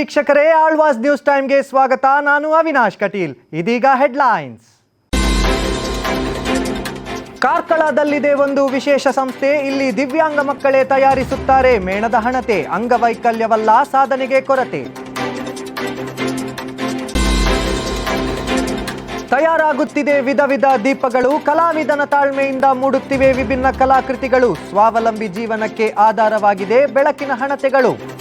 ವೀಕ್ಷಕರೇ, ಆಳ್ವಾಸ್ ನ್ಯೂಸ್ ಟೈಮ್ಗೆ ಸ್ವಾಗತ. ನಾನು ಅವಿನಾಶ್ ಕಟೀಲ್. ಇದೀಗ ಹೆಡ್ಲೈನ್ಸ್. ಕಾರ್ಕಳದಲ್ಲಿದೆ ಒಂದು ವಿಶೇಷ ಸಂಸ್ಥೆ. ಇಲ್ಲಿ ದಿವ್ಯಾಂಗ ಮಕ್ಕಳೇ ತಯಾರಿಸುತ್ತಾರೆ. ಮೇಣದ ಹಣತೆ, ಅಂಗವೈಕಲ್ಯವಲ್ಲ, ಸಾಧನೆಗೆ ಕೊರತೆ. ತಯಾರಾಗುತ್ತಿದೆ ವಿಧ ವಿಧ ದೀಪಗಳು. ಕಲಾವಿದನ ತಾಳ್ಮೆಯಿಂದ ಮೂಡುತ್ತಿವೆ ವಿಭಿನ್ನ ಕಲಾಕೃತಿಗಳು. ಸ್ವಾವಲಂಬಿ ಜೀವನಕ್ಕೆ ಆಧಾರವಾಗಿದೆ ಬೆಳಕಿನ ಹಣತೆಗಳು.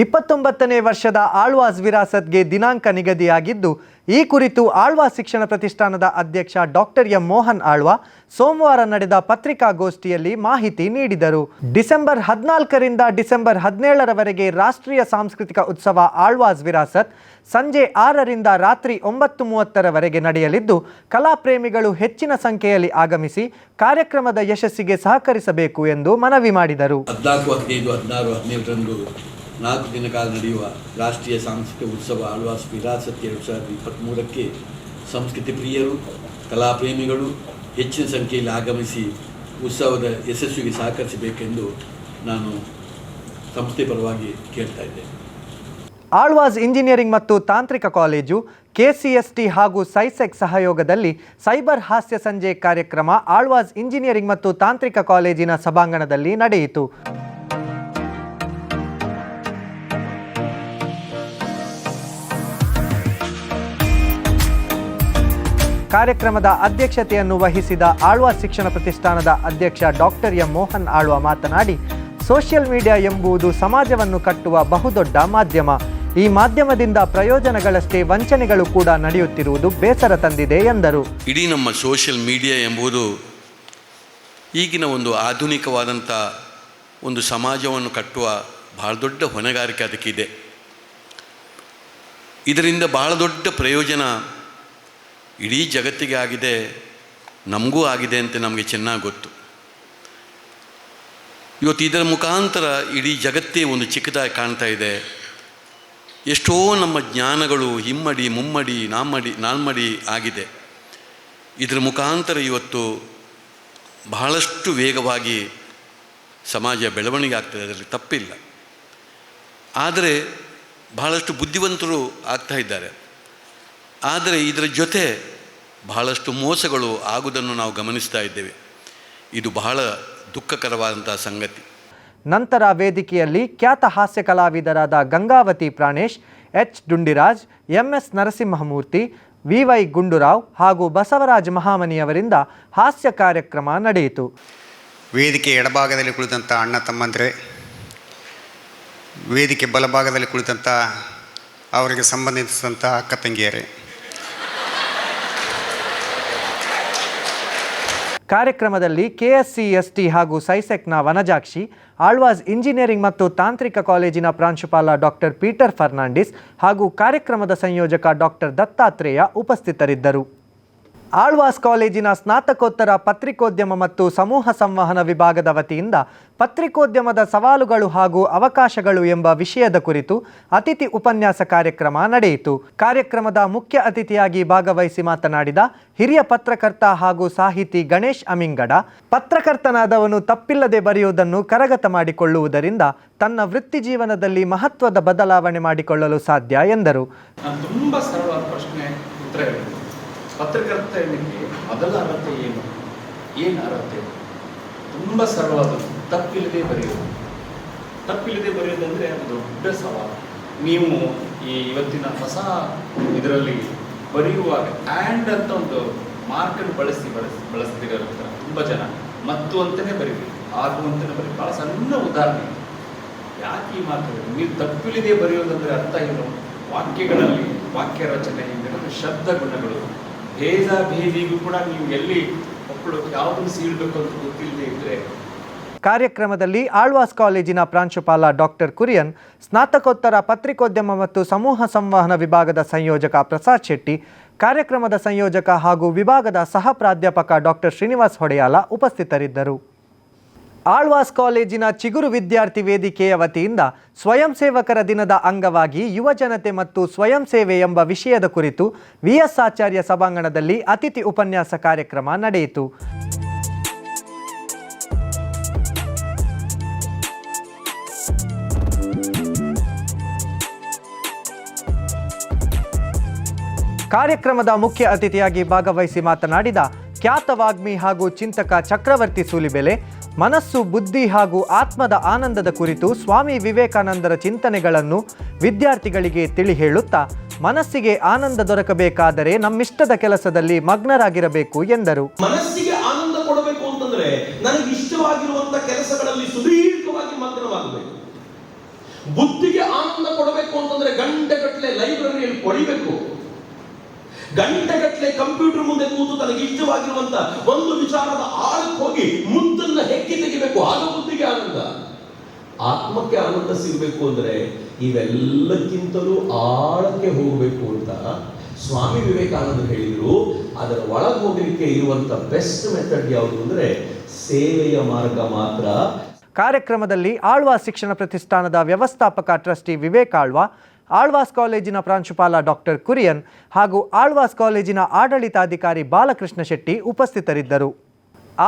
ಇಪ್ಪತ್ತೊಂಬತ್ತನೇ ವರ್ಷದ ಆಳ್ವಾಸ್ ವಿರಾಸತ್ಗೆ ದಿನಾಂಕ ನಿಗದಿಯಾಗಿದ್ದು, ಈ ಕುರಿತು ಆಳ್ವಾ ಶಿಕ್ಷಣ ಪ್ರತಿಷ್ಠಾನದ ಅಧ್ಯಕ್ಷ ಡಾಕ್ಟರ್ ಎಂ ಮೋಹನ್ ಆಳ್ವಾ ಸೋಮವಾರ ನಡೆದ ಪತ್ರಿಕಾಗೋಷ್ಠಿಯಲ್ಲಿ ಮಾಹಿತಿ ನೀಡಿದರು. ಡಿಸೆಂಬರ್ ಹದಿನಾಲ್ಕರಿಂದ ಡಿಸೆಂಬರ್ ಹದಿನೇಳರವರೆಗೆ ರಾಷ್ಟ್ರೀಯ ಸಾಂಸ್ಕೃತಿಕ ಉತ್ಸವ ಆಳ್ವಾಸ್ ವಿರಾಸತ್ ಸಂಜೆ ಆರರಿಂದ ರಾತ್ರಿ ಒಂಬತ್ತು ಮೂವತ್ತರವರೆಗೆ ನಡೆಯಲಿದ್ದು ಕಲಾಪ್ರೇಮಿಗಳು ಹೆಚ್ಚಿನ ಸಂಖ್ಯೆಯಲ್ಲಿ ಆಗಮಿಸಿ ಕಾರ್ಯಕ್ರಮದ ಯಶಸ್ಸಿಗೆ ಸಹಕರಿಸಬೇಕು ಎಂದು ಮನವಿ ಮಾಡಿದರು. ನಾಲ್ಕು ದಿನ ಕಾಲ ನಡೆಯುವ ರಾಷ್ಟ್ರೀಯ ಸಾಂಸ್ಕೃತಿಕ ಉತ್ಸವ ಆಳ್ವಾಸ್ ವಿರಾಸತ್ ಎರಡು ಸಾವಿರದ ಇಪ್ಪತ್ತ್ಮೂರಕ್ಕೆ ಸಂಸ್ಕೃತಿ ಪ್ರಿಯರು ಕಲಾಪ್ರೇಮಿಗಳು ಹೆಚ್ಚಿನ ಸಂಖ್ಯೆಯಲ್ಲಿ ಆಗಮಿಸಿ ಉತ್ಸವದ ಯಶಸ್ವಿಗೆ ಸಹಕರಿಸಬೇಕೆಂದು ನಾನು ಸಂಸ್ಥೆ ಪರವಾಗಿ ಕೇಳ್ತಾ ಇದ್ದೇನೆ. ಆಳ್ವಾಸ್ ಇಂಜಿನಿಯರಿಂಗ್ ಮತ್ತು ತಾಂತ್ರಿಕ ಕಾಲೇಜು ಕೆಸಿಎಸ್ಟಿ ಹಾಗೂ ಸೈಸೆಕ್ ಸಹಯೋಗದಲ್ಲಿ ಸೈಬರ್ ಹಾಸ್ಯ ಸಂಜೆ ಕಾರ್ಯಕ್ರಮ ಆಳ್ವಾಸ್ ಇಂಜಿನಿಯರಿಂಗ್ ಮತ್ತು ತಾಂತ್ರಿಕ ಕಾಲೇಜಿನ ಸಭಾಂಗಣದಲ್ಲಿ ನಡೆಯಿತು. ಕಾರ್ಯಕ್ರಮದ ಅಧ್ಯಕ್ಷತೆಯನ್ನು ವಹಿಸಿದ ಆಳ್ವ ಶಿಕ್ಷಣ ಪ್ರತಿಷ್ಠಾನದ ಅಧ್ಯಕ್ಷ ಡಾಕ್ಟರ್ ಎಂ ಮೋಹನ್ ಆಳ್ವ ಮಾತನಾಡಿ, ಸೋಷಿಯಲ್ ಮೀಡಿಯಾ ಎಂಬುದು ಸಮಾಜವನ್ನು ಕಟ್ಟುವ ಬಹುದೊಡ್ಡ ಮಾಧ್ಯಮ. ಈ ಮಾಧ್ಯಮದಿಂದ ಪ್ರಯೋಜನಗಳಷ್ಟೇ ವಂಚನೆಗಳು ಕೂಡ ನಡೆಯುತ್ತಿರುವುದು ಬೇಸರ ತಂದಿದೆ, ಎಂದರು. ಇಡೀ ನಮ್ಮ ಸೋಷಿಯಲ್ ಮೀಡಿಯಾ ಎಂಬುದು ಈಗಿನ ಒಂದು ಆಧುನಿಕವಾದಂಥ ಒಂದು ಸಮಾಜವನ್ನು ಕಟ್ಟುವ ಬಹಳ ದೊಡ್ಡ ಹೊಣೆಗಾರಿಕೆ ಅದಕ್ಕಿದೆ. ಇದರಿಂದ ಬಹಳ ದೊಡ್ಡ ಪ್ರಯೋಜನ ಇಡೀ ಜಗತ್ತಿಗೆ ಆಗಿದೆ, ನಮಗೂ ಆಗಿದೆ ಅಂತ ನಮಗೆ ಚೆನ್ನಾಗಿ ಗೊತ್ತು. ಇವತ್ತು ಇದರ ಮುಖಾಂತರ ಇಡೀ ಜಗತ್ತೇ ಒಂದು ಚಿಕ್ಕದಾಗಿ ಕಾಣ್ತಾ ಇದೆ. ಎಷ್ಟೋ ನಮ್ಮ ಜ್ಞಾನಗಳು ಹಿಮ್ಮಡಿ, ಮುಮ್ಮಡಿ ನಾಮಡಿ ನಾಲ್ಮಡಿ ಆಗಿದೆ. ಇದರ ಮುಖಾಂತರ ಇವತ್ತು ಬಹಳಷ್ಟು ವೇಗವಾಗಿ ಸಮಾಜ ಬೆಳವಣಿಗೆ ಆಗ್ತದೆ. ಅದರಲ್ಲಿ ತಪ್ಪಿಲ್ಲ. ಆದರೆ ಬಹಳಷ್ಟು ಬುದ್ಧಿವಂತರು ಆಗ್ತಾ ಇದ್ದಾರೆ. ಆದರೆ ಇದರ ಜೊತೆ ಬಹಳಷ್ಟು ಮೋಸಗಳು ಆಗುವುದನ್ನು ನಾವು ಗಮನಿಸ್ತಾ ಇದ್ದೇವೆ. ಇದು ಬಹಳ ದುಃಖಕರವಾದಂಥ ಸಂಗತಿ. ನಂತರ ವೇದಿಕೆಯಲ್ಲಿ ಖ್ಯಾತ ಹಾಸ್ಯ ಕಲಾವಿದರಾದ Gangavathi Pranesh H. Dundiraj MS Narasimhamurthy VY Gundurao ಹಾಗೂ ಬಸವರಾಜ್ ಮಹಾಮನಿಯವರಿಂದ ಹಾಸ್ಯ ಕಾರ್ಯಕ್ರಮ ನಡೆಯಿತು. ವೇದಿಕೆ ಎಡಭಾಗದಲ್ಲಿ ಕುಳಿತಂಥ ಅಣ್ಣ ತಮ್ಮಂದರೆ ವೇದಿಕೆ ಬಲಭಾಗದಲ್ಲಿ ಕುಳಿತಂಥ ಅವರಿಗೆ ಸಂಬಂಧಿಸಿದಂಥ ಅಕ್ಕ ತಂಗಿಯರೇ ಕಾರ್ಯಕ್ರಮದಲ್ಲಿ ಕೆಎಸ್ಸಿ ಎಸ್ಟಿ ಹಾಗೂ ಸೈಸೆಕ್ನ ವನಜಾಕ್ಷಿ ಆಳ್ವಾಸ್ ಇಂಜಿನಿಯರಿಂಗ್ ಮತ್ತು ತಾಂತ್ರಿಕ ಕಾಲೇಜಿನ ಪ್ರಾಂಶುಪಾಲ ಡಾಕ್ಟರ್ ಪೀಟರ್ ಫರ್ನಾಂಡಿಸ್ ಹಾಗೂ ಕಾರ್ಯಕ್ರಮದ ಸಂಯೋಜಕ ಡಾಕ್ಟರ್ ದತ್ತಾತ್ರೇಯ ಉಪಸ್ಥಿತರಿದ್ದರು. ಆಳ್ವಾಸ್ ಕಾಲೇಜಿನ ಸ್ನಾತಕೋತ್ತರ ಪತ್ರಿಕೋದ್ಯಮ ಮತ್ತು ಸಮೂಹ ಸಂವಹನ ವಿಭಾಗದ ವತಿಯಿಂದ ಪತ್ರಿಕೋದ್ಯಮದ ಸವಾಲುಗಳು ಹಾಗೂ ಅವಕಾಶಗಳು ಎಂಬ ವಿಷಯದ ಕುರಿತು ಅತಿಥಿ ಉಪನ್ಯಾಸ ಕಾರ್ಯಕ್ರಮ ನಡೆಯಿತು. ಕಾರ್ಯಕ್ರಮದ ಮುಖ್ಯ ಅತಿಥಿಯಾಗಿ ಭಾಗವಹಿಸಿ ಮಾತನಾಡಿದ ಹಿರಿಯ ಪತ್ರಕರ್ತ ಹಾಗೂ ಸಾಹಿತಿ ಗಣೇಶ್ ಅಮಿಂಗಡ, ಪತ್ರಕರ್ತನಾದವನು ತಪ್ಪಿಲ್ಲದೆ ಬರೆಯುವುದನ್ನು ಕರಗತ ಮಾಡಿಕೊಳ್ಳುವುದರಿಂದ ತನ್ನ ವೃತ್ತಿ ಜೀವನದಲ್ಲಿ ಮಹತ್ವದ ಬದಲಾವಣೆ ಮಾಡಿಕೊಳ್ಳಲು ಸಾಧ್ಯ ಎಂದರು. ಪತ್ರಕರ್ತ ಎನ್ನಿಕ್ಕೆ ಮೊದಲ ಅರ್ಹತೆ ಏನು? ಏನು ಅರ್ಹತೆ? ತುಂಬ ಸರಳವಾದದ್ದು. ತಪ್ಪಿಲ್ಲದೆ ಬರೆಯೋದು ತಪ್ಪಿಲ್ಲದೆ ಬರೆಯೋದಂದರೆ ಅದು ದೊಡ್ಡ ಸವಾಲು. ನೀವು ಈ ಇವತ್ತಿನ ಹೊಸ ಇದರಲ್ಲಿ ಬರೆಯುವಾಗ ಆ್ಯಂಡ್ ಅಂತ ಒಂದು ಮಾರ್ಕನ್ನು ಬಳಸಿ ಬಳಸಿ ಬಳಸ್ತೀರ ತುಂಬ ಜನ. ಮತ್ತು ಅಂತಲೇ ಬರೀಬೇಕು. ಆಗು ಅಂತಲೇ ಬರೀ ಭಾಳ ಸಣ್ಣ ಉದಾಹರಣೆ. ಯಾಕೆ ಈ ಮಾತು? ನೀವು ತಪ್ಪಿಲ್ಲದೆ ಬರೆಯೋದಂದ್ರೆ ಅರ್ಥ ಏನು? ವಾಕ್ಯಗಳಲ್ಲಿ ವಾಕ್ಯ ರಚನೆ, ಶಬ್ದ ಗುಣಗಳು. ಭೇದ ಭೇದಿಗೂ ಕೂಡ ನೀವು ಎಲ್ಲಿ ಮಕ್ಕಳು ಯಾವುದನ್ನು ಸೀಳ್ಬೇಕು ಅಂತ ಗೊತ್ತಿಲ್ಲದೆ ಇದ್ರೆ. ಕಾರ್ಯಕ್ರಮದಲ್ಲಿ ಆಳ್ವಾಸ್ ಕಾಲೇಜಿನ ಪ್ರಾಂಶುಪಾಲ ಡಾಕ್ಟರ್ ಕುರಿಯನ್, ಸ್ನಾತಕೋತ್ತರ ಪತ್ರಿಕೋದ್ಯಮ ಮತ್ತು ಸಮೂಹ ಸಂವಹನ ವಿಭಾಗದ ಸಂಯೋಜಕ ಪ್ರಸಾದ್ ಶೆಟ್ಟಿ, ಕಾರ್ಯಕ್ರಮದ ಸಂಯೋಜಕ ಹಾಗೂ ವಿಭಾಗದ ಸಹ ಪ್ರಾಧ್ಯಾಪಕ ಡಾಕ್ಟರ್ ಶ್ರೀನಿವಾಸ್ ಹೊಡೆಯಾಲ ಉಪಸ್ಥಿತರಿದ್ದರು. ಆಳ್ವಾಸ್ ಕಾಲೇಜಿನ ಚಿಗುರು ವಿದ್ಯಾರ್ಥಿ ವೇದಿಕೆಯ ವತಿಯಿಂದ ಸ್ವಯಂ ಸೇವಕರ ದಿನದ ಅಂಗವಾಗಿ ಯುವ ಜನತೆ ಮತ್ತು ಸ್ವಯಂ ಸೇವೆ ಎಂಬ ವಿಷಯದ ಕುರಿತು ವಿಎಸ್ ಆಚಾರ್ಯ ಸಭಾಂಗಣದಲ್ಲಿ ಅತಿಥಿ ಉಪನ್ಯಾಸ ಕಾರ್ಯಕ್ರಮ ನಡೆಯಿತು. ಕಾರ್ಯಕ್ರಮದ ಮುಖ್ಯ ಅತಿಥಿಯಾಗಿ ಭಾಗವಹಿಸಿ ಮಾತನಾಡಿದ ಖ್ಯಾತ ವಾಗ್ಮಿ ಹಾಗೂ ಚಿಂತಕ ಚಕ್ರವರ್ತಿ ಸೂಲಿಬೆಲೆ ಮನಸ್ಸು, ಬುದ್ಧಿ ಹಾಗೂ ಆತ್ಮದ ಆನಂದದ ಕುರಿತು ಸ್ವಾಮಿ ವಿವೇಕಾನಂದರ ಚಿಂತನೆಗಳನ್ನು ವಿದ್ಯಾರ್ಥಿಗಳಿಗೆ ತಿಳಿ ಹೇಳುತ್ತಾ ಮನಸ್ಸಿಗೆ ಆನಂದ ದೊರಕಬೇಕಾದರೆ ನಮ್ಮಿಷ್ಟದ ಕೆಲಸದಲ್ಲಿ ಮಗ್ನರಾಗಿರಬೇಕು ಎಂದರು. ಮನಸ್ಸಿಗೆ ಆನಂದ ಕೊಡಬೇಕು ಅಂತಂದ್ರೆ ನನಗೆ ಇಷ್ಟವಾಗಿರುವಂತಹ ಕೆಲಸಗಳಲ್ಲಿ ಸುದೀರ್ಘವಾಗಿ ಮಗ್ನವಾಗಬೇಕು. ಬುದ್ಧಿಗೆ ಆನಂದ ಕೊಡಬೇಕು ಅಂತಂದ್ರೆ ಗಂಟೆಗಟ್ಟಲೆ ಲೈಬ್ರರಿಯಲ್ಲಿ ಕೊಡಿಬೇಕು ಗಂಟೆಗಟ್ಟಲೆ ಕಂಪ್ಯೂಟರ್ ಮುಂದೆ ಕೂತು ತನಗೆ ಇಷ್ಟವಾಗಿರುವಂತ ಒಂದು ವಿಚಾರದ ಆಳಕ್ಕೆ ಹೋಗಿ ಮುದ್ದನ್ನ ಹೆಕ್ಕಿ ತೆಗಿಬೇಕು. ಆಗ ಬುದ್ಧಿಗೆ ಆನಂದ. ಆತ್ಮಕ್ಕೆ ಆನಂದ ಸಿಗಬೇಕು ಅಂದ್ರೆ ಇವೆಲ್ಲಕ್ಕಿಂತಲೂ ಆಳಕ್ಕೆ ಹೋಗಬೇಕು ಅಂತ ಸ್ವಾಮಿ ವಿವೇಕಾನಂದರು ಹೇಳಿದ್ರು. ಅದರ ಒಳಗೆ ಹೋಗಲಿಕ್ಕೆ ಇರುವಂತ ಬೆಸ್ಟ್ ಮೆಥಡ್ ಯಾವುದು ಅಂದ್ರೆ ಸೇವೆಯ ಮಾರ್ಗ ಮಾತ್ರ. ಕಾರ್ಯಕ್ರಮದಲ್ಲಿ ಆಳ್ವಾ ಶಿಕ್ಷಣ ಪ್ರತಿಷ್ಠಾನದ ವ್ಯವಸ್ಥಾಪಕ ಟ್ರಸ್ಟಿ ವಿವೇಕ್ ಆಳ್ವಾ ಆಳ್ವಾಸ್ ಕಾಲೇಜಿನ ಪ್ರಾಂಶುಪಾಲ ಡಾಕ್ಟರ್ ಕುರಿಯನ್ ಹಾಗೂ ಆಳ್ವಾಸ್ ಕಾಲೇಜಿನ ಆಡಳಿತಾಧಿಕಾರಿ ಬಾಲಕೃಷ್ಣ ಶೆಟ್ಟಿ ಉಪಸ್ಥಿತರಿದ್ದರು.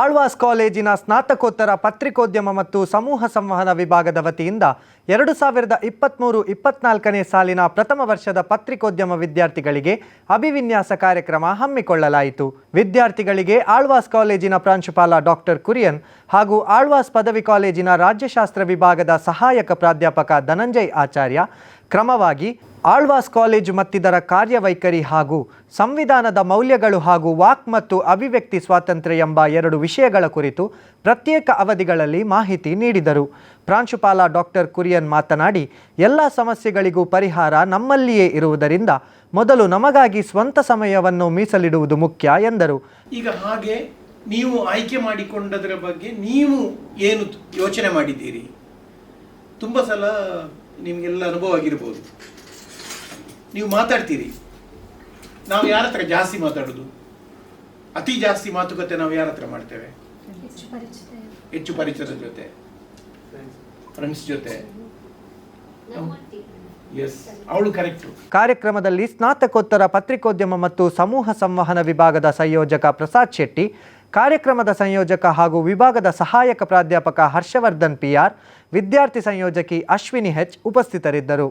ಆಳ್ವಾಸ್ ಕಾಲೇಜಿನ ಸ್ನಾತಕೋತ್ತರ ಪತ್ರಿಕೋದ್ಯಮ ಮತ್ತು ಸಮೂಹ ಸಂವಹನ ವಿಭಾಗದ ವತಿಯಿಂದ ಎರಡು ಸಾವಿರದ ಇಪ್ಪತ್ತ್ಮೂರು ಇಪ್ಪತ್ನಾಲ್ಕನೇ ಸಾಲಿನ ಪ್ರಥಮ ವರ್ಷದ ಪತ್ರಿಕೋದ್ಯಮ ವಿದ್ಯಾರ್ಥಿಗಳಿಗೆ ಅಭಿವಿನ್ಯಾಸ ಕಾರ್ಯಕ್ರಮ ಹಮ್ಮಿಕೊಳ್ಳಲಾಯಿತು. ವಿದ್ಯಾರ್ಥಿಗಳಿಗೆ ಆಳ್ವಾಸ್ ಕಾಲೇಜಿನ ಪ್ರಾಂಶುಪಾಲ ಡಾಕ್ಟರ್ ಕುರಿಯನ್ ಹಾಗೂ ಆಳ್ವಾಸ್ ಪದವಿ ಕಾಲೇಜಿನ ರಾಜ್ಯಶಾಸ್ತ್ರ ವಿಭಾಗದ ಸಹಾಯಕ ಪ್ರಾಧ್ಯಾಪಕ ಧನಂಜಯ್ ಆಚಾರ್ಯ ಕ್ರಮವಾಗಿ ಆಳ್ವಾಸ್ ಕಾಲೇಜು ಮತ್ತಿದರ ಕಾರ್ಯವೈಖರಿ ಹಾಗೂ ಸಂವಿಧಾನದ ಮೌಲ್ಯಗಳು ಹಾಗೂ ವಾಕ್ ಮತ್ತು ಅಭಿವ್ಯಕ್ತಿ ಸ್ವಾತಂತ್ರ್ಯ ಎಂಬ ಎರಡು ವಿಷಯಗಳ ಕುರಿತು ಪ್ರತ್ಯೇಕ ಅವಧಿಗಳಲ್ಲಿ ಮಾಹಿತಿ ನೀಡಿದರು. ಪ್ರಾಂಶುಪಾಲ ಡಾಕ್ಟರ್ ಕುರಿಯನ್ ಮಾತನಾಡಿ, ಎಲ್ಲ ಸಮಸ್ಯೆಗಳಿಗೂ ಪರಿಹಾರ ನಮ್ಮಲ್ಲಿಯೇ ಇರುವುದರಿಂದ ಮೊದಲು ನಮಗಾಗಿ ಸ್ವಂತ ಸಮಯವನ್ನು ಮೀಸಲಿಡುವುದು ಮುಖ್ಯ ಎಂದರು. ಈಗ ಹಾಗೆ ನೀವು ಆಯ್ಕೆ ಮಾಡಿಕೊಂಡದರ ಬಗ್ಗೆ ನೀವು ಏನು ಯೋಚನೆ ಮಾಡಿದ್ದೀರಿ? ತುಂಬ ಸಲ ನಿಮಗೆಲ್ಲ ಅನುಭವ ಆಗಿರ್ಬೋದು. ನೀವು ಮಾತಾಡ್ತೀರಿ. ನಾವು ಯಾರ ಹತ್ರ ಜಾಸ್ತಿ ಮಾತಾಡೋದು? ಅತಿ ಜಾಸ್ತಿ ಮಾತುಕತೆ ನಾವು ಯಾರ ಹತ್ರ ಮಾಡ್ತೇವೆ? ಹೆಚ್ಚು ಪರಿಚಯದ ಜೊತೆ. ಫ್ರೆಂಡ್ಸ್ ಜೊತೆ. ಎಸ್ ಅವಳು ಕರೆಕ್ಟು. ಕಾರ್ಯಕ್ರಮದಲ್ಲಿ ಸ್ನಾತಕೋತ್ತರ ಪತ್ರಿಕೋದ್ಯಮ ಮತ್ತು ಸಮೂಹ ಸಂವಹನ ವಿಭಾಗದ ಸಂಯೋಜಕ ಪ್ರಸಾದ್ ಶೆಟ್ಟಿ ಕಾರ್ಯಕ್ರಮದ ಸಂಯೋಜಕ ಹಾಗೂ ವಿಭಾಗದ ಸಹಾಯಕ ಪ್ರಾಧ್ಯಾಪಕ ಹರ್ಷವರ್ಧನ್ ಪಿಆರ್, ವಿದ್ಯಾರ್ಥಿ ಸಂಯೋಜಕಿ ಅಶ್ವಿನಿ ಹೆಚ್ ಉಪಸ್ಥಿತರಿದ್ದರು.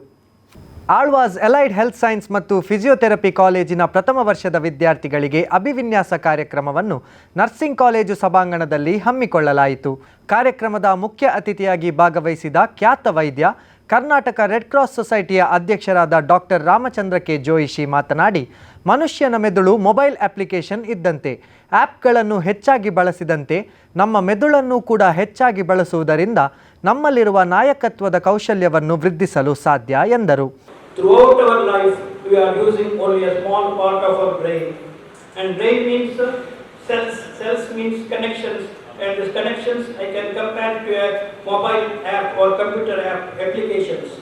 ಆಳ್ವಾಸ್ ಎಲೈಡ್ ಹೆಲ್ತ್ ಸೈನ್ಸ್ ಮತ್ತು ಫಿಸಿಯೋಥೆರಪಿ ಕಾಲೇಜಿನ ಪ್ರಥಮ ವರ್ಷದ ವಿದ್ಯಾರ್ಥಿಗಳಿಗೆ ಅಭಿವಿನ್ಯಾಸ ಕಾರ್ಯಕ್ರಮವನ್ನು ನರ್ಸಿಂಗ್ ಕಾಲೇಜು ಸಭಾಂಗಣದಲ್ಲಿ ಹಮ್ಮಿಕೊಳ್ಳಲಾಯಿತು. ಕಾರ್ಯಕ್ರಮದ ಮುಖ್ಯ ಅತಿಥಿಯಾಗಿ ಭಾಗವಹಿಸಿದ ಖ್ಯಾತ ವೈದ್ಯ ಕರ್ನಾಟಕ ರೆಡ್ ಕ್ರಾಸ್ ಸೊಸೈಟಿಯ ಅಧ್ಯಕ್ಷರಾದ ಡಾಕ್ಟರ್ ರಾಮಚಂದ್ರ ಕೆ ಜೋಯಿಶಿ ಮಾತನಾಡಿ, ಮನುಷ್ಯನ ಮೆದುಳು ಮೊಬೈಲ್ ಅಪ್ಲಿಕೇಶನ್ ಇದ್ದಂತೆ, ಆ್ಯಪ್ಗಳನ್ನು ಹೆಚ್ಚಾಗಿ ಬಳಸಿದಂತೆ, ನಮ್ಮ ಮೆದುಳನ್ನು ಕೂಡ ಹೆಚ್ಚಾಗಿ ಬಳಸುವುದರಿಂದ ನಮ್ಮಲ್ಲಿರುವ ನಾಯಕತ್ವದ ಕೌಶಲ್ಯವನ್ನು ವೃದ್ಧಿಸಲು ಸಾಧ್ಯ, ಎಂದರು cells means connections. And these connections I can compare to a mobile app or computer app applications.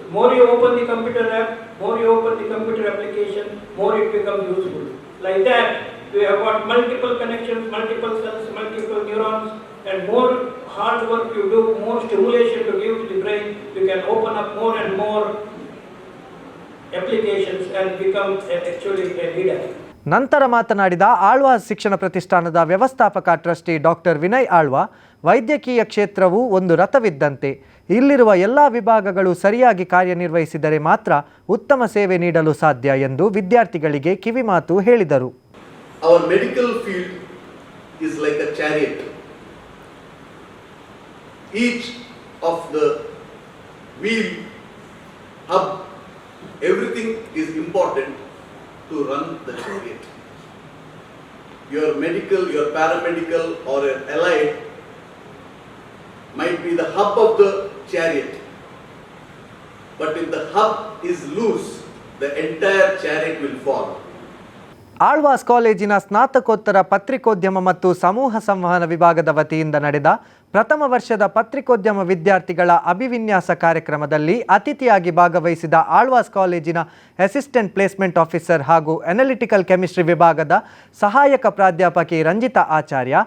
The more you open the computer app, more you open the computer application, more it becomes useful. Like that, we have got multiple connections, multiple cells, multiple neurons, and more hard work you do, more stimulation to give to the brain, you can open up more and more applications and become actually a leader. ನಂತರ ಮಾತನಾಡಿದ ಆಳ್ವಾಸ್ ಶಿಕ್ಷಣ ಪ್ರತಿಷ್ಠಾನದ ವ್ಯವಸ್ಥಾಪಕ trustee doctor Vinay Alva, ವೈದ್ಯಕೀಯ ಕ್ಷೇತ್ರವು ಒಂದು ರಥವಿದ್ದಂತೆ. ಇಲ್ಲಿರುವ ಎಲ್ಲ ವಿಭಾಗಗಳು ಸರಿಯಾಗಿ ಕಾರ್ಯನಿರ್ವಹಿಸಿದರೆ ಮಾತ್ರ ಉತ್ತಮ ಸೇವೆ ನೀಡಲು ಸಾಧ್ಯ ಎಂದು ವಿದ್ಯಾರ್ಥಿಗಳಿಗೆ ಕಿವಿಮಾತು ಹೇಳಿದರು. Everything is important. To run the chariot. Your medical, your paramedical, or your allied might be the hub of the chariot. But if the hub is loose, the entire chariot will fall. Alva's ಕಾಲೇಜಿನ ಸ್ನಾತಕೋತ್ತರ ಪತ್ರಿಕೋದ್ಯಮ ಮತ್ತು ಸಮೂಹ ಸಂವಹನ ವಿಭಾಗದ ವತಿಯಿಂದ ನಡೆದ ಪ್ರಥಮ ವರ್ಷದ ಪತ್ರಿಕೋದ್ಯಮ ವಿದ್ಯಾರ್ಥಿಗಳ ಅಭಿವಿನ್ಯಾಸ ಕಾರ್ಯಕ್ರಮದಲ್ಲಿ ಅತಿಥಿಯಾಗಿ ಭಾಗವಹಿಸಿದ ಆಳ್ವಾಸ್ ಕಾಲೇಜಿನ ಅಸಿಸ್ಟೆಂಟ್ ಪ್ಲೇಸ್ಮೆಂಟ್ ಆಫೀಸರ್ ಹಾಗೂ ಅನಲಿಟಿಕಲ್ ಕೆಮಿಸ್ಟ್ರಿ ವಿಭಾಗದ ಸಹಾಯಕ ಪ್ರಾಧ್ಯಾಪಕಿ ರಂಜಿತಾ ಆಚಾರ್ಯ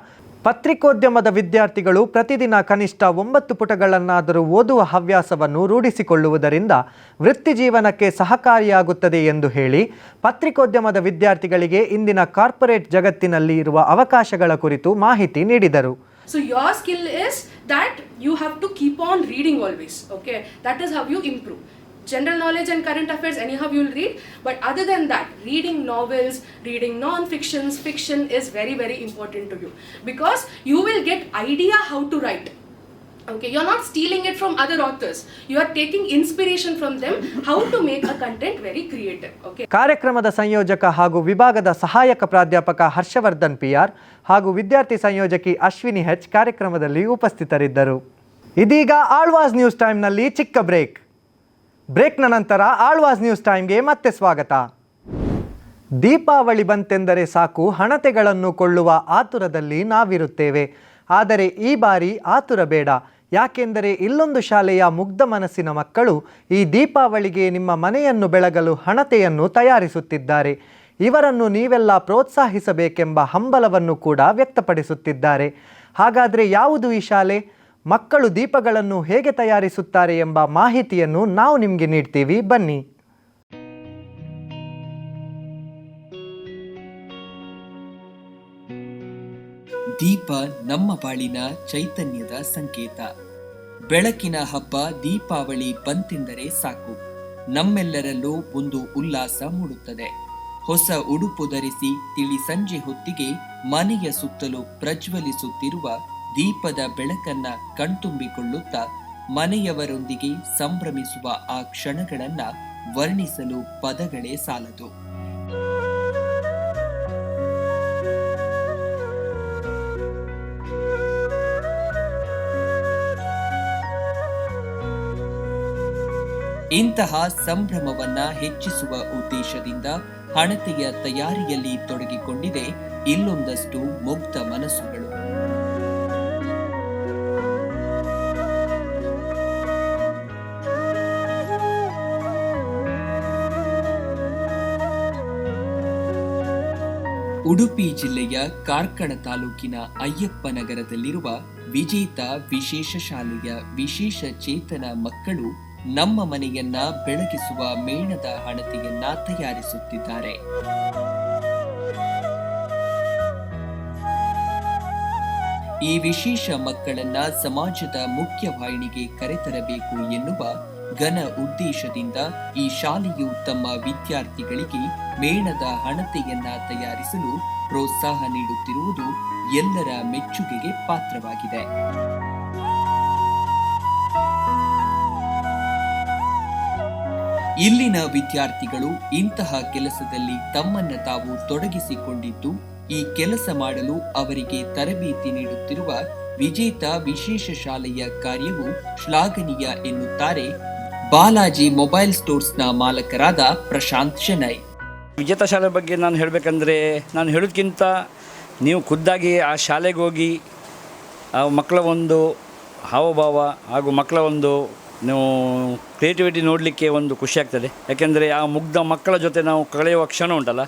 ಪತ್ರಿಕೋದ್ಯಮದ ವಿದ್ಯಾರ್ಥಿಗಳು ಪ್ರತಿದಿನ ಕನಿಷ್ಠ ಒಂಬತ್ತು ಪುಟಗಳನ್ನಾದರೂ ಓದುವ ಹವ್ಯಾಸವನ್ನು ರೂಢಿಸಿಕೊಳ್ಳುವುದರಿಂದ ವೃತ್ತಿ ಜೀವನಕ್ಕೆ ಸಹಕಾರಿಯಾಗುತ್ತದೆ ಎಂದು ಹೇಳಿ ಪತ್ರಿಕೋದ್ಯಮದ ವಿದ್ಯಾರ್ಥಿಗಳಿಗೆ ಇಂದಿನ ಕಾರ್ಪೊರೇಟ್ ಜಗತ್ತಿನಲ್ಲಿ ಇರುವ ಅವಕಾಶಗಳ ಕುರಿತು ಮಾಹಿತಿ ನೀಡಿದರು So your skill is that you have to keep on reading always. Okay, that is how you improve. General knowledge and current affairs anyhow you'll read but other than that reading novels reading non-fictions fiction is very very important to you because you will get idea how to write okay you're not stealing it from other authors you are taking inspiration from them how to make a content very creative okay ಕಾರ್ಯಕ್ರಮದ ಸಂಯೋಜಕ ಹಾಗೂ ವಿಭಾಗದ ಸಹಾಯಕ ಪ್ರಾಧ್ಯಾಪಕ Harshvardhan Hagu ಹಾಗೂ ವಿದ್ಯಾರ್ಥಿ ಸಂಯೋಜಕಿ ಅಶ್ವಿನಿ ಹೆಚ್ ಕಾರ್ಯಕ್ರಮದಲ್ಲಿ ಉಪಸ್ಥಿತರಿದ್ದರು ಇದೀಗ ಆಳ್ವಾಸ್ ನ್ಯೂಸ್ ಟೈಮ್ನಲ್ಲಿ ಚಿಕ್ಕ ಬ್ರೇಕ್ ಬ್ರೇಕ್ನ ನಂತರ ಆಳ್ವಾಸ್ ನ್ಯೂಸ್ ಟೈಮ್ಗೆ ಮತ್ತೆ ಸ್ವಾಗತ. ದೀಪಾವಳಿ ಬಂತೆಂದರೆ ಸಾಕು ಹಣತೆಗಳನ್ನು ಕೊಳ್ಳುವ ಆತುರದಲ್ಲಿ ನಾವಿರುತ್ತೇವೆ. ಆದರೆ ಈ ಬಾರಿ ಆತುರ ಬೇಡ. ಯಾಕೆಂದರೆ ಇಲ್ಲೊಂದು ಶಾಲೆಯ ಮುಗ್ಧ ಮನಸ್ಸಿನ ಮಕ್ಕಳು ಈ ದೀಪಾವಳಿಗೆ ನಿಮ್ಮ ಮನೆಯನ್ನು ಬೆಳಗಲು ಹಣತೆಯನ್ನು ತಯಾರಿಸುತ್ತಿದ್ದಾರೆ. ಇವರನ್ನು ನೀವೆಲ್ಲ ಪ್ರೋತ್ಸಾಹಿಸಬೇಕೆಂಬ ಹಂಬಲವನ್ನು ಕೂಡ ವ್ಯಕ್ತಪಡಿಸುತ್ತಿದ್ದಾರೆ. ಹಾಗಾದರೆ ಯಾವುದು ಈ ಶಾಲೆ? ಮಕ್ಕಳು ದೀಪಗಳನ್ನು ಹೇಗೆ ತಯಾರಿಸುತ್ತಾರೆ ಎಂಬ ಮಾಹಿತಿಯನ್ನು ನಾವು ನಿಮಗೆ ನೀಡ್ತೀವಿ. ಬನ್ನಿ. ದೀಪ ನಮ್ಮ ಬಾಳಿನ ಚೈತನ್ಯದ ಸಂಕೇತ. ಬೆಳಕಿನ ಹಬ್ಬ ದೀಪಾವಳಿ ಬಂತೆಂದರೆ ಸಾಕು. ನಮ್ಮೆಲ್ಲರಲ್ಲೂ ಒಂದು ಉಲ್ಲಾಸ ಮೂಡುತ್ತದೆ. ಹೊಸ ಉಡುಪು ಧರಿಸಿ ತಿಳಿ ಸಂಜೆ ಹೊತ್ತಿಗೆ ಮನೆಯ ಸುತ್ತಲೂ ಪ್ರಜ್ವಲಿಸುತ್ತಿರುವ ದೀಪದ ಬೆಳಕನ್ನ ಕಣ್ತುಂಬಿಕೊಳ್ಳುತ್ತಾ ಮನೆಯವರೊಂದಿಗೆ ಸಂಭ್ರಮಿಸುವ ಆ ಕ್ಷಣಗಳನ್ನ ವರ್ಣಿಸಲು ಪದಗಳೇ ಸಾಲದು. ಇಂತಹ ಸಂಭ್ರಮವನ್ನ ಹೆಚ್ಚಿಸುವ ಉದ್ದೇಶದಿಂದ ಹಣತೆಯ ತಯಾರಿಯಲ್ಲಿ ತೊಡಗಿಕೊಂಡಿದೆ ಇಲ್ಲೊಂದಷ್ಟು ಮುಗ್ಧ ಮನಸ್ಸುಗಳು. ಉಡುಪಿ ಜಿಲ್ಲೆಯ ಕಾರ್ಕಳ ತಾಲೂಕಿನ ಅಯ್ಯಪ್ಪ ನಗರದಲ್ಲಿರುವ ವಿಜೇತ ವಿಶೇಷ ಶಾಲೆಯ ವಿಶೇಷ ಚೇತನ ಮಕ್ಕಳು ನಮ್ಮ ಮನೆಯನ್ನ ಬೆಳಗಿಸುವ ಮೇಣದ ಹಣತೆಯನ್ನ ತಯಾರಿಸುತ್ತಿದ್ದಾರೆ. ಈ ವಿಶೇಷ ಮಕ್ಕಳನ್ನ ಸಮಾಜದ ಮುಖ್ಯವಾಹಿನಿಗೆ ಕರೆತರಬೇಕು ಎನ್ನುವ ಘನ ಉದ್ದೇಶದಿಂದ ಈ ಶಾಲೆಯು ತಮ್ಮ ವಿದ್ಯಾರ್ಥಿಗಳಿಗೆ ಮೇಣದ ಹಣತೆಯನ್ನ ತಯಾರಿಸಲು ಪ್ರೋತ್ಸಾಹ ನೀಡುತ್ತಿರುವುದು ಎಲ್ಲರ ಮೆಚ್ಚುಗೆಗೆ ಪಾತ್ರವಾಗಿದೆ. ಇಲ್ಲಿನ ವಿದ್ಯಾರ್ಥಿಗಳು ಇಂತಹ ಕೆಲಸದಲ್ಲಿ ತಮ್ಮನ್ನು ತಾವು ತೊಡಗಿಸಿಕೊಂಡಿದ್ದು, ಈ ಕೆಲಸ ಮಾಡಲು ಅವರಿಗೆ ತರಬೇತಿ ನೀಡುತ್ತಿರುವ ವಿಜೇತ ವಿಶೇಷ ಶಾಲೆಯ ಕಾರ್ಯವು ಶ್ಲಾಘನೀಯ ಎನ್ನುತ್ತಾರೆ ಬಾಲಾಜಿ ಮೊಬೈಲ್ ಸ್ಟೋರ್ಸ್ನ ಮಾಲಕರಾದ ಪ್ರಶಾಂತ್ ಶೆನೈ. ವಿಜೇತ ಶಾಲೆ ಬಗ್ಗೆ ನಾನು ಹೇಳಬೇಕಂದ್ರೆ ನಾನು ಹೇಳೋದಕ್ಕಿಂತ ನೀವು ಖುದ್ದಾಗಿ ಆ ಶಾಲೆಗೆ ಹೋಗಿ ಆ ಮಕ್ಕಳ ಒಂದು ಹಾವಭಾವ ಹಾಗೂ ಮಕ್ಕಳ ಒಂದು ನೀವು ಕ್ರಿಯೇಟಿವಿಟಿ ನೋಡಲಿಕ್ಕೆ ಒಂದು ಖುಷಿ ಆಗ್ತದೆ. ಯಾಕೆಂದರೆ ಆ ಮುಗ್ಧ ಮಕ್ಕಳ ಜೊತೆ ನಾವು ಕಳೆಯುವ ಕ್ಷಣ ಉಂಟಲ್ಲ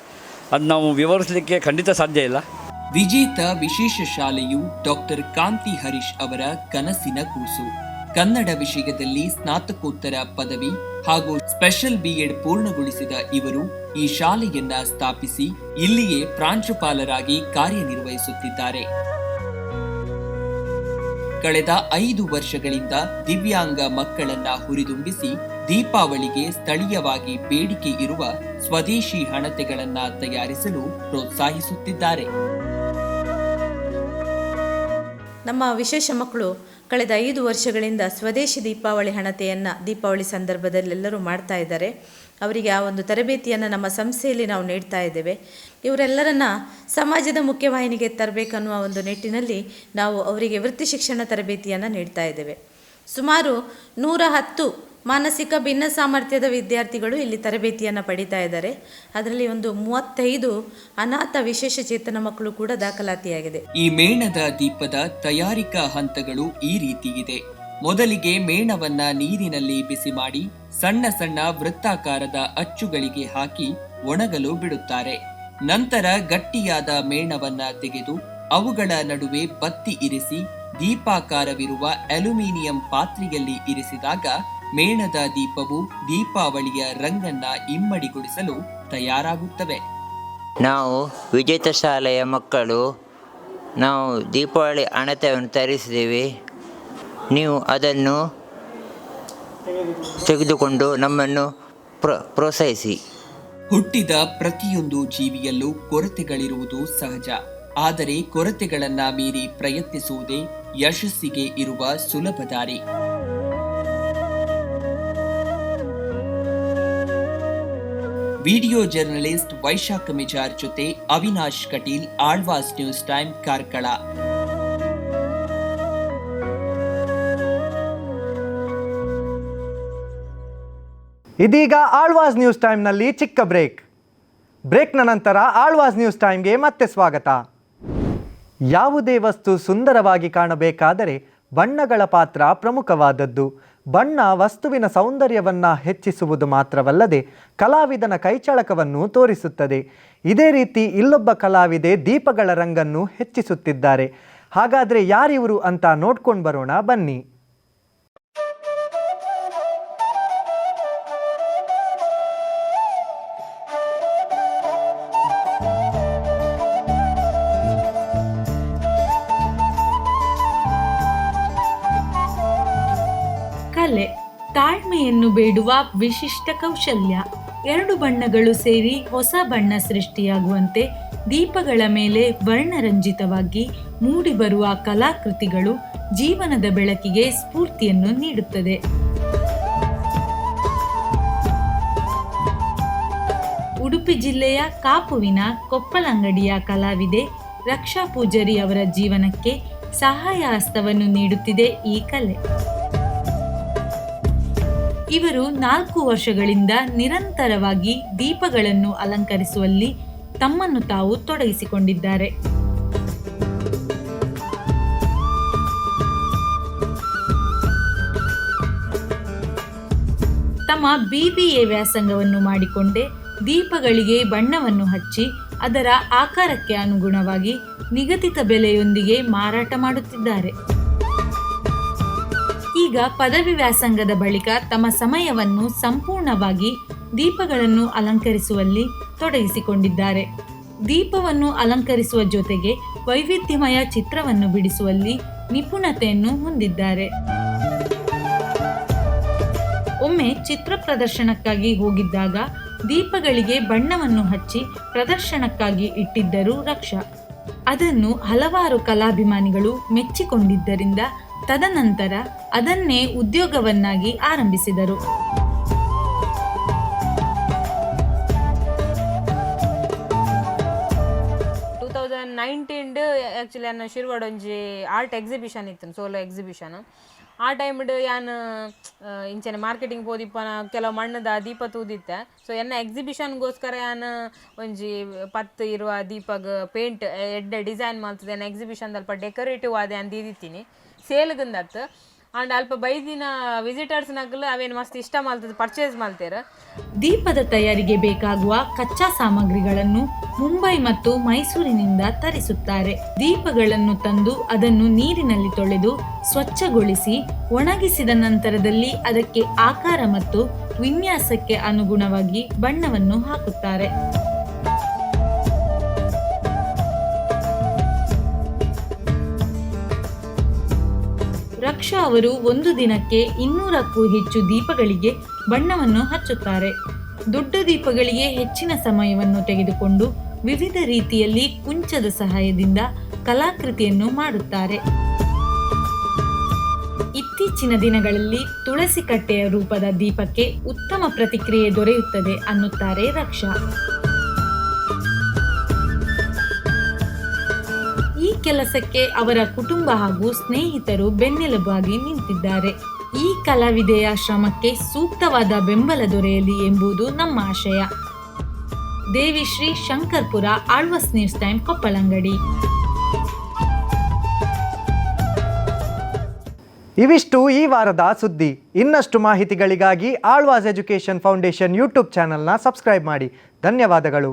ಅದು ನಾವು ವಿವರಿಸಲಿಕ್ಕೆ ಖಂಡಿತ ಸಾಧ್ಯ ಇಲ್ಲ. ವಿಜೇತ ವಿಶೇಷ ಶಾಲೆಯು ಡಾಕ್ಟರ್ ಕಾಂತಿ ಹರೀಶ್ ಅವರ ಕನಸಿನ ಕೂಸು. ಕನ್ನಡ ವಿಷಯದಲ್ಲಿ ಸ್ನಾತಕೋತ್ತರ ಪದವಿ ಹಾಗೂ ಸ್ಪೆಷಲ್ ಬಿಎಡ್ ಪೂರ್ಣಗೊಳಿಸಿದ ಇವರು ಈ ಶಾಲೆಯನ್ನ ಸ್ಥಾಪಿಸಿ ಇಲ್ಲಿಯೇ ಪ್ರಾಂಶುಪಾಲರಾಗಿ ಕಾರ್ಯನಿರ್ವಹಿಸುತ್ತಿದ್ದಾರೆ. ಕಳೆದ ಐದು ವರ್ಷಗಳಿಂದ ದಿವ್ಯಾಂಗ ಮಕ್ಕಳನ್ನ ಹುರಿದುಂಬಿಸಿ ದೀಪಾವಳಿಗೆ ಸ್ಥಳೀಯವಾಗಿ ಬೇಡಿಕೆ ಇರುವ ಸ್ವದೇಶಿ ಹಣತೆಗಳನ್ನ ತಯಾರಿಸಲು ಪ್ರೋತ್ಸಾಹಿಸುತ್ತಿದ್ದಾರೆ. ನಮ್ಮ ವಿಶೇಷ ಮಕ್ಕಳು ಕಳೆದ ಐದು ವರ್ಷಗಳಿಂದ ಸ್ವದೇಶಿ ದೀಪಾವಳಿ ಹಣತೆಯನ್ನು ದೀಪಾವಳಿ ಸಂದರ್ಭದಲ್ಲೆಲ್ಲರೂ ಮಾಡ್ತಾ ಇದ್ದಾರೆ. ಅವರಿಗೆ ಆ ಒಂದು ತರಬೇತಿಯನ್ನು ನಮ್ಮ ಸಂಸ್ಥೆಯಲ್ಲಿ ನಾವು ನೀಡ್ತಾ ಇದ್ದೇವೆ. ಇವರೆಲ್ಲರನ್ನ ಸಮಾಜದ ಮುಖ್ಯವಾಹಿನಿಗೆ ತರಬೇಕನ್ನುವ ಒಂದು ನಿಟ್ಟಿನಲ್ಲಿ ನಾವು ಅವರಿಗೆ ವೃತ್ತಿ ಶಿಕ್ಷಣ ತರಬೇತಿಯನ್ನು ನೀಡ್ತಾ ಇದ್ದೇವೆ. ಸುಮಾರು ನೂರ ಹತ್ತು ಮಾನಸಿಕ ಭಿನ್ನ ಸಾಮರ್ಥ್ಯದ ವಿದ್ಯಾರ್ಥಿಗಳು ಇಲ್ಲಿ ತರಬೇತಿಯನ್ನು ಪಡಿತಾ ಇದ್ದಾರೆ. ಅದರಲ್ಲಿ ಒಂದು ಮೂವತ್ತೈದು ಅನಾಥ ವಿಶೇಷ ಚೇತನ ಮಕ್ಕಳು ಕೂಡ ದಾಖಲಾತಿಯಾಗಿದೆ. ಈ ಮೇಣದ ದೀಪದ ತಯಾರಿಕಾ ಹಂತಗಳು ಈ ರೀತಿ ಇದೆ. ಮೊದಲಿಗೆ ಮೇಣವನ್ನ ನೀರಿನಲ್ಲಿ ಬಿಸಿ ಮಾಡಿ ಸಣ್ಣ ಸಣ್ಣ ವೃತ್ತಾಕಾರದ ಅಚ್ಚುಗಳಿಗೆ ಹಾಕಿ ಒಣಗಲು ಬಿಡುತ್ತಾರೆ. ನಂತರ ಗಟ್ಟಿಯಾದ ಮೇಣವನ್ನ ತೆಗೆದು ಅವುಗಳ ನಡುವೆ ಬತ್ತಿ ಇರಿಸಿ ದೀಪಾಕಾರವಿರುವ ಅಲ್ಯೂಮಿನಿಯಂ ಪಾತ್ರೆಯಲ್ಲಿ ಇರಿಸಿದಾಗ ಮೇಣದ ದೀಪವು ದೀಪಾವಳಿಯ ರಂಗನ್ನ ಇಮ್ಮಡಿಗೊಳಿಸಲು ತಯಾರಾಗುತ್ತವೆ. ನಾವು ವಿಜೇತ ಶಾಲೆಯ ಮಕ್ಕಳು ನಾವು ದೀಪಾವಳಿ ಹಣತೆಯನ್ನು ತರಿಸಿದ್ದೀವಿ. ನೀವು ಅದನ್ನು ತೆಗೆದುಕೊಂಡು ನಮ್ಮನ್ನು ಪ್ರೋ ಪ್ರೋತ್ಸಾಹಿಸಿ. ಹುಟ್ಟಿದ ಪ್ರತಿಯೊಂದು ಜೀವಿಯಲ್ಲೂ ಕೊರತೆಗಳಿರುವುದು ಸಹಜ. ಆದರೆ ಕೊರತೆಗಳನ್ನು ಮೀರಿ ಪ್ರಯತ್ನಿಸುವುದೇ ಯಶಸ್ಸಿಗೆ ಇರುವ ಸುಲಭ ದಾರಿ ವಿಡಿಯೋ ಜರ್ನಲಿಸ್ಟ್ ವೈಶಾಖ ಮಿಜಾರ್ ಜೊತೆ ಅವಿನಾಶ್ ಕಟೀಲ್, ಆಳ್ವಾಸ್ ನ್ಯೂಸ್ ಟೈಮ್, ಕಾರ್ಕಳ. ಇದೀಗ ಆಳ್ವಾಸ್ ನ್ಯೂಸ್ ಟೈಮ್ನಲ್ಲಿ ಚಿಕ್ಕ ಬ್ರೇಕ್. ಬ್ರೇಕ್ನ ನಂತರ ಆಳ್ವಾಸ್ ನ್ಯೂಸ್ ಟೈಮ್ಗೆ ಮತ್ತೆ ಸ್ವಾಗತ. ಯಾವುದೇ ವಸ್ತು ಸುಂದರವಾಗಿ ಕಾಣಬೇಕಾದರೆ ಬಣ್ಣಗಳ ಪಾತ್ರ ಪ್ರಮುಖವಾದದ್ದು. ಬಣ್ಣ ವಸ್ತುವಿನ ಸೌಂದರ್ಯವನ್ನು ಹೆಚ್ಚಿಸುವುದು ಮಾತ್ರವಲ್ಲದೆ ಕಲಾವಿದನ ಕೈಚಳಕವನ್ನು ತೋರಿಸುತ್ತದೆ. ಇದೇ ರೀತಿ ಇಲ್ಲೊಬ್ಬ ಕಲಾವಿದೆ ದೀಪಗಳ ರಂಗನ್ನು ಹೆಚ್ಚಿಸುತ್ತಿದ್ದಾರೆ. ಹಾಗಾದರೆ ಯಾರಿವರು ಅಂತ ನೋಡ್ಕೊಂಡು ಬರೋಣ ಬನ್ನಿ. ಬೇಡುವ ವಿಶಿಷ್ಟ ಕೌಶಲ್ಯ. ಎರಡು ಬಣ್ಣಗಳು ಸೇರಿ ಹೊಸ ಬಣ್ಣ ಸೃಷ್ಟಿಯಾಗುವಂತೆ ದೀಪಗಳ ಮೇಲೆ ವರ್ಣರಂಜಿತವಾಗಿ ಮೂಡಿಬರುವ ಕಲಾಕೃತಿಗಳು ಜೀವನದ ಬೆಳಕಿಗೆ ಸ್ಫೂರ್ತಿಯನ್ನು ನೀಡುತ್ತದೆ. ಉಡುಪಿ ಜಿಲ್ಲೆಯ ಕಾಪುವಿನ ಕೊಪ್ಪಲಂಗಡಿಯ ಕಲಾವಿದೆ ರಕ್ಷಾ ಪೂಜಾರಿ ಅವರ ಜೀವನಕ್ಕೆ ಸಹಾಯ ಹಸ್ತವನ್ನು ನೀಡುತ್ತಿದೆ ಈ ಕಲೆ. ಇವರು ನಾಲ್ಕು ವರ್ಷಗಳಿಂದ ನಿರಂತರವಾಗಿ ದೀಪಗಳನ್ನು ಅಲಂಕರಿಸುವಲ್ಲಿ ತಮ್ಮನ್ನು ತಾವು ತೊಡಗಿಸಿಕೊಂಡಿದ್ದಾರೆ. ತಮ್ಮ ಬಿಬಿಎ ವ್ಯಾಸಂಗವನ್ನು ಮಾಡಿಕೊಂಡೇ ದೀಪಗಳಿಗೆ ಬಣ್ಣವನ್ನು ಹಚ್ಚಿ ಅದರ ಆಕಾರಕ್ಕೆ ಅನುಗುಣವಾಗಿ ನಿಗದಿತ ಬೆಲೆಯೊಂದಿಗೆ ಮಾರಾಟ ಮಾಡುತ್ತಿದ್ದಾರೆ. ಈಗ ಪದವಿ ವ್ಯಾಸಂಗದ ಬಳಿಕ ತಮ್ಮ ಸಮಯವನ್ನು ಸಂಪೂರ್ಣವಾಗಿ ದೀಪಗಳನ್ನು ಅಲಂಕರಿಸುವಲ್ಲಿ ತೊಡಗಿಸಿಕೊಂಡಿದ್ದಾರೆ. ದೀಪವನ್ನು ಅಲಂಕರಿಸುವ ಜೊತೆಗೆ ವೈವಿಧ್ಯಮಯ ಚಿತ್ರವನ್ನು ಬಿಡಿಸುವಲ್ಲಿ ನಿಪುಣತೆಯನ್ನು ಹೊಂದಿದ್ದಾರೆ. ಒಮ್ಮೆ ಚಿತ್ರ ಪ್ರದರ್ಶನಕ್ಕಾಗಿ ಹೋಗಿದ್ದಾಗ ದೀಪಗಳಿಗೆ ಬಣ್ಣವನ್ನು ಹಚ್ಚಿ ಪ್ರದರ್ಶನಕ್ಕಾಗಿ ಇಟ್ಟಿದ್ದರು ರಕ್ಷಾ. ಅದನ್ನು ಹಲವಾರು ಕಲಾಭಿಮಾನಿಗಳು ಮೆಚ್ಚಿಕೊಂಡಿದ್ದರಿಂದ ತದನಂತರ ಅದನ್ನೇ ಉದ್ಯೋಗವನ್ನಾಗಿ ಆರಂಭಿಸಿದರು. ಟೂ ತೌಸಂಡ್ ನೈನ್ಟೀನ್ ಆ್ಯಕ್ಚುಲಿ ಒಂಜಿ ಆರ್ಟ್ ಎಕ್ಸಿಬಿಷನ್ ಇತ್ತು ಸೋಲೋ ಎಕ್ಸಿಬಿಷನ್ ಆ ಟೈಮ್ಡ್ ಯಾನ್ ಇಂಚನೆ ಮಾರ್ಕೆಟಿಂಗ್ ಪೋದಿಪ್ಪನ ಕೆಲವು ಮಣ್ಣದ ದೀಪ ತೂದಿತ್ತೆ. ಸೊ ಎನ್ನ ಎಕ್ಸಿಬಿಷನ್ಗೋಸ್ಕರ ಯಾನ್ ಒಂಜಿ ಪತ್ತು ಇರುವ ದೀಪಗ್ ಪೇಂಟ್ ಎಡ್ಡೆ ಡಿಸೈನ್ ಮಾಡ್ತದೆ ಎಕ್ಸಿಬಿಷನ್ ಸ್ವಲ್ಪ ಡೆಕೋರೇಟಿವ್ ಆದೆ ಅಂತ ದಿತ್ತಿನಿ ಸೇಲ್ಗಂದತ್ ಆಂಡ್ ಅಲ್ಪ ಬೈದಿನ ವಿಸಿಟರ್ಸ್ ನಗಲು ಅವೇನು ಮಸ್ತ್ ಇಷ್ಟ ಮಾಡ್ತದೆ ಪರ್ಚೇಸ್ ಮಾಡ್ತೇರ ದೀಪದ ತಯಾರಿಗೆ ಬೇಕಾಗುವ ಕಚ್ಚಾ ಸಾಮಗ್ರಿಗಳನ್ನು ಮುಂಬೈ ಮತ್ತು ಮೈಸೂರಿನಿಂದ ತರಿಸುತ್ತಾರೆ. ದೀಪಗಳನ್ನು ತಂದು ಅದನ್ನು ನೀರಿನಲ್ಲಿ ತೊಳೆದು ಸ್ವಚ್ಛಗೊಳಿಸಿ ಒಣಗಿಸಿದ ನಂತರದಲ್ಲಿ ಅದಕ್ಕೆ ಆಕಾರ ಮತ್ತು ವಿನ್ಯಾಸಕ್ಕೆ ಅನುಗುಣವಾಗಿ ಬಣ್ಣವನ್ನು ಹಾಕುತ್ತಾರೆ. ರಕ್ಷಾ ಅವರು ಒಂದು ದಿನಕ್ಕೆ ಇನ್ನೂರಕ್ಕೂ ಹೆಚ್ಚು ದೀಪಗಳಿಗೆ ಬಣ್ಣವನ್ನು ಹಚ್ಚುತ್ತಾರೆ. ದೊಡ್ಡ ದೀಪಗಳಿಗೆ ಹೆಚ್ಚಿನ ಸಮಯವನ್ನು ತೆಗೆದುಕೊಂಡು ವಿವಿಧ ರೀತಿಯಲ್ಲಿ ಕುಂಚದ ಸಹಾಯದಿಂದ ಕಲಾಕೃತಿಯನ್ನು ಮಾಡುತ್ತಾರೆ. ಇತ್ತೀಚಿನ ದಿನಗಳಲ್ಲಿ ತುಳಸಿ ಕಟ್ಟೆಯ ರೂಪದ ದೀಪಕ್ಕೆ ಉತ್ತಮ ಪ್ರತಿಕ್ರಿಯೆ ದೊರೆಯುತ್ತದೆ ಅನ್ನುತ್ತಾರೆ ರಕ್ಷಾ. ಕೆಲಸಕ್ಕೆ ಅವರ ಕುಟುಂಬ ಹಾಗೂ ಸ್ನೇಹಿತರು ಬೆನ್ನೆಲುಬಾಗಿ ನಿಂತಿದ್ದಾರೆ. ಈ ಕಲಾವಿದೆಯ ಶ್ರಮಕ್ಕೆ ಸೂಕ್ತವಾದ ಬೆಂಬಲ ದೊರೆಯಲಿ ಎಂಬುದು ನಮ್ಮ ಆಶಯ. Devi Shri Shankarpura, Alva's news time, Koppalangadi. ಇವಿಷ್ಟು ಈ ವಾರದ ಸುದ್ದಿ. ಇನ್ನಷ್ಟು ಮಾಹಿತಿಗಳಿಗಾಗಿ ಆಳ್ವಾಸ್ ಎಜುಕೇಷನ್ ಫೌಂಡೇಶನ್ ಯೂಟ್ಯೂಬ್ ಚಾನಲ್ನ ಸಬ್ಸ್ಕ್ರೈಬ್ ಮಾಡಿ. ಧನ್ಯವಾದಗಳು.